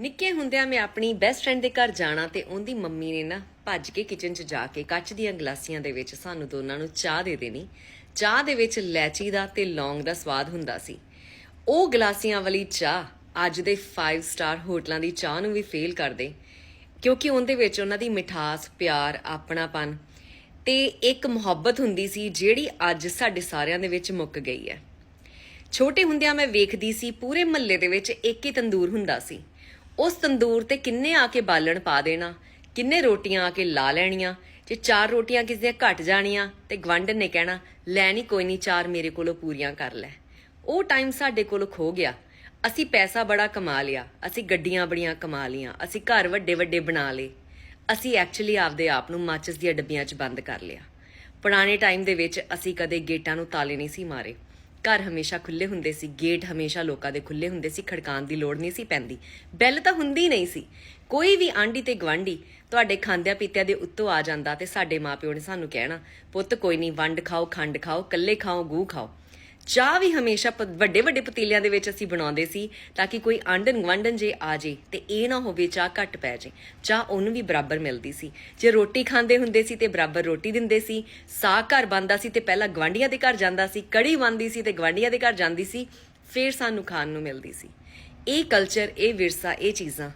ਨਿੱਕੇ ਹੁੰਦਿਆਂ ਮੈਂ ਆਪਣੀ ਬੈਸਟ ਫਰੈਂਡ ਦੇ ਘਰ ਜਾਣਾ ਤੇ ਉਹਦੀ ਮੰਮੀ ਨੇ ਨਾ ਭੱਜ ਕੇ ਕਿਚਨ 'ਚ ਜਾ ਕੇ ਕੱਚ ਦੀਆਂ ਗਲਾਸੀਆਂ ਦੇ ਵਿੱਚ ਸਾਨੂੰ ਦੋਨਾਂ ਨੂੰ ਚਾਹ ਦੇ ਦੇਣੀ। ਚਾਹ ਦੇ ਵਿੱਚ ਲੈਚੀ ਦਾ ਤੇ ਲੌਂਗ ਦਾ ਸਵਾਦ ਹੁੰਦਾ ਸੀ। ਉਹ ਗਲਾਸੀਆਂ ਵਾਲੀ ਚਾਹ ਅੱਜ ਦੇ 5 ਸਟਾਰ ਹੋਟਲਾਂ ਦੀ ਚਾਹ ਨੂੰ ਵੀ ਫੇਲ ਕਰ ਦੇ, ਕਿਉਂਕਿ ਉਹਦੇ ਵਿੱਚ ਉਹਨਾਂ ਦੀ ਮਿਠਾਸ, ਪਿਆਰ, ਆਪਣਾਪਨ ਤੇ ਇੱਕ ਮੁਹੱਬਤ ਹੁੰਦੀ ਸੀ ਜਿਹੜੀ ਅੱਜ ਸਾਡੇ ਸਾਰਿਆਂ ਦੇ ਵਿੱਚ ਮੁੱਕ ਗਈ ਹੈ। ਛੋਟੇ ਹੁੰਦਿਆਂ ਮੈਂ ਵੇਖਦੀ ਸੀ ਪੂਰੇ ਮਹੱਲੇ ਦੇ ਵਿੱਚ ਇੱਕ ਹੀ ਤੰਦੂਰ ਹੁੰਦਾ ਸੀ। ਉਸ ਤੰਦੂਰ ਤੇ ਕਿੰਨੇ ਆ ਕੇ ਬਾਲਣ ਪਾ ਦੇਣਾ? ਕਿੰਨੇ ਰੋਟੀਆਂ ਆ ਕੇ ਲਾ ਲੈਣੀਆਂ? ਜੇ ਚਾਰ ਰੋਟੀਆਂ ਕਿਸੇ ਦੀਆਂ ਘਟ ਜਾਣੀਆਂ, ਤੇ ਗਵੰਡਨ ਨੇ ਕਹਿਣਾ, ਲੈ ਨਹੀਂ ਕੋਈ ਨਹੀਂ ਚਾਰ ਮੇਰੇ ਕੋਲੋਂ ਪੂਰੀਆਂ ਕਰ ਲੈ। ਉਹ ਟਾਈਮ ਸਾਡੇ ਕੋਲੋਂ ਖੋ ਗਿਆ। ਅਸੀਂ ਪੈਸਾ ਬੜਾ ਕਮਾ ਲਿਆ। ਅਸੀਂ ਗੱਡੀਆਂ ਬੜੀਆਂ ਕਮਾ ਲੀਆਂ ਅਸੀਂ ਘਰ ਵੱਡੇ ਵੱਡੇ ਬਣਾ ਲਏ। ਅਸੀਂ ਐਕਚੁਅਲੀ ਆਪਦੇ ਆਪ ਨੂੰ ਮਾਚਿਸ ਦੀਆਂ ਡੱਬੀਆਂ 'ਚ ਬੰਦ ਕਰ ਲਿਆ। ਪੁਰਾਣੇ ਟਾਈਮ ਦੇ ਵਿੱਚ ਅਸੀਂ ਕਦੇ ਗੇਟਾਂ ਨੂੰ ਤਾਲੇ ਨਹੀਂ ਸੀ ਮਾਰੇ। ਘਰ ਹਮੇਸ਼ਾ ਖੁੱਲੇ ਹੁੰਦੇ ਸੀ ਗੇਟ ਹਮੇਸ਼ਾ ਲੋਕਾਂ ਦੇ ਖੁੱਲੇ ਹੁੰਦੇ ਸੀ, ਖੜਕਾਉਣ ਦੀ ਲੋੜ ਨਹੀਂ ਸੀ ਪੈਂਦੀ। ਬੈਲ ਤਾਂ ਹੁੰਦੀ ਨਹੀਂ ਸੀ। ਕੋਈ ਵੀ ਆਂਢੀ ਤੇ ਗਵਾਂਢੀ ਤੁਹਾਡੇ ਖਾਂਦਿਆਂ ਪੀਤਿਆਂ ਦੇ ਉੱਤੋਂ ਆ ਜਾਂਦਾ ਤੇ ਸਾਡੇ ਮਾਪਿਓ ਨੇ ਸਾਨੂੰ ਕਹਿਣਾ, ਪੁੱਤ ਕੋਈ ਨਹੀਂ, ਵੰਡ ਖਾਓ, ਖੰਡ ਖਾਓ ਕੱਲੇ ਖਾਓ ਗੂ ਖਾਓ। ਚਾਹ ਵੀ ਹਮੇਸ਼ਾ ਪ- ਵੱਡੇ ਵੱਡੇ ਪਤੀਲਿਆਂ ਦੇ ਵਿੱਚ ਅਸੀਂ ਬਣਾਉਂਦੇ ਸੀ ਤਾਂ ਕਿ ਕੋਈ ਆਂਡਨ ਗਵੰਡਨ ਜੇ ਆ ਜੇ ਤੇ ਇਹ ਨਾ ਹੋਵੇ ਚਾਹ ਘੱਟ ਪੈ ਜੇ। ਚਾਹ ਉਹਨੂੰ ਵੀ ਬਰਾਬਰ ਮਿਲਦੀ ਸੀ। ਜੇ ਰੋਟੀ ਖਾਂਦੇ ਹੁੰਦੇ ਸੀ ਤੇ ਬਰਾਬਰ ਰੋਟੀ ਦਿੰਦੇ ਸੀ। ਸਾਗ ਘਰ ਬੰਦਾ ਸੀ ਤੇ ਪਹਿਲਾਂ ਗਵਾਂਡੀਆਂ ਦੇ ਘਰ ਜਾਂਦਾ ਸੀ, ਕੜੀ ਬਣਦੀ ਸੀ ਤੇ ਗਵਾਂਡੀਆਂ ਦੇ ਘਰ ਜਾਂਦੀ ਸੀ, ਫਿਰ ਸਾਨੂੰ ਖਾਣ ਨੂੰ ਮਿਲਦੀ ਸੀ। ਇਹ ਕਲਚਰ ਇਹ ਵਿਰਸਾ, ਇਹ ਚੀਜ਼ਾਂ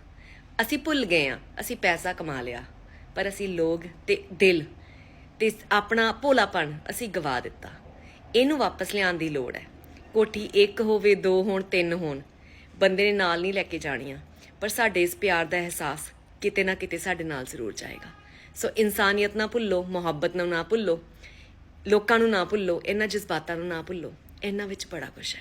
ਅਸੀਂ ਭੁੱਲ ਗਏ ਆ ਅਸੀਂ ਪੈਸਾ ਕਮਾ ਲਿਆ, ਪਰ ਅਸੀਂ ਲੋਕ ਤੇ ਦਿਲ ਤੇ ਆਪਣਾ ਭੋਲਾਪਣ ਅਸੀਂ ਗਵਾ ਦਿੱਤਾ। ਇਹਨੂੰ ਵਾਪਸ ਲਿਆਉਣ ਦੀ ਲੋੜ ਹੈ। ਕੋਠੀ ਇੱਕ ਹੋਵੇ, ਦੋ ਹੋਣ, ਤਿੰਨ ਹੋਣ, ਬੰਦੇ ਨੇ ਨਾਲ ਨਹੀਂ ਲੈ ਕੇ ਜਾਣੀਆਂ। ਪਰ ਸਾਡੇ ਇਸ ਪਿਆਰ ਦਾ ਅਹਿਸਾਸ ਕਿਤੇ ਨਾ ਕਿਤੇ ਸਾਡੇ ਨਾਲ ਜ਼ਰੂਰ ਜਾਏਗਾ। ਸੋ ਇਨਸਾਨੀਅਤ ਨਾ ਭੁੱਲੋ, ਮੁਹੱਬਤ ਨੂੰ ਨਾ ਭੁੱਲੋ, ਲੋਕਾਂ ਨੂੰ ਨਾ ਭੁੱਲੋ, ਇਹਨਾਂ ਜਜ਼ਬਾਤਾਂ ਨੂੰ ਨਾ ਭੁੱਲੋ, ਇਹਨਾਂ ਵਿੱਚ ਬੜਾ ਕੁਝ ਹੈ।